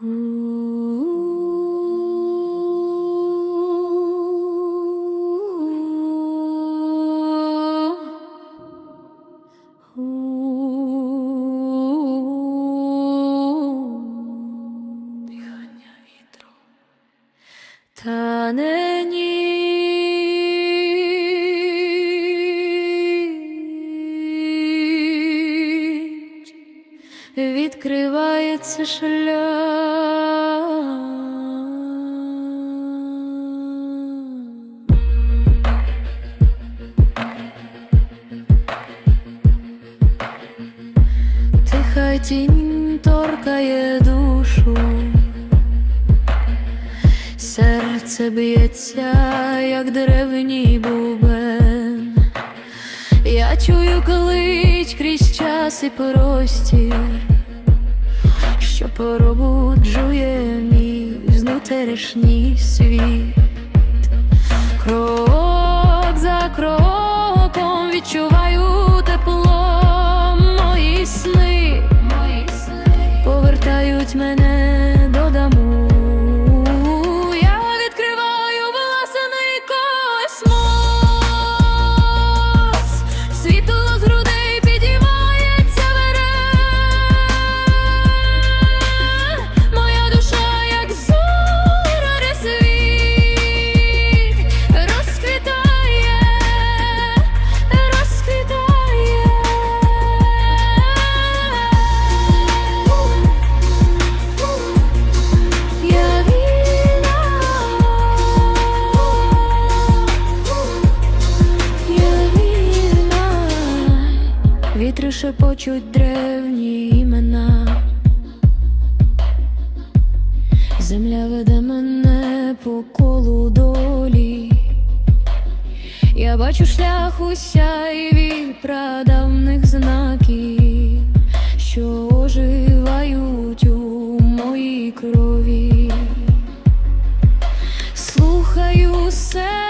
다 내니 відкривається шлях. Тиха тінь торкає душу, серце б'ється, як древній бубен. Чую клич крізь час і простір, що пробуджує мій знутрішній світ. Крок за кроком відчуваю шепочуть древні імена. Земля веде мене по колу долі. Я бачу шлях у сяйві прадавних знаків, що оживають у моїй крові. Слухаю серце,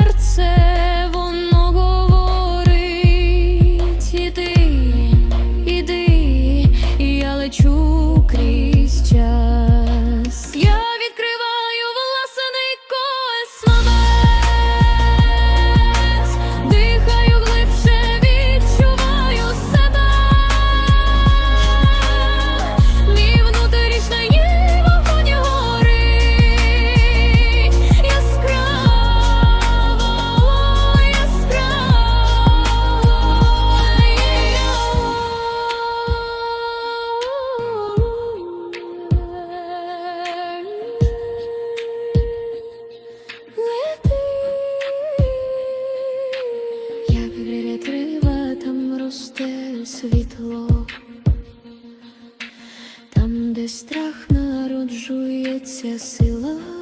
і крізь час. Страх народжується сила.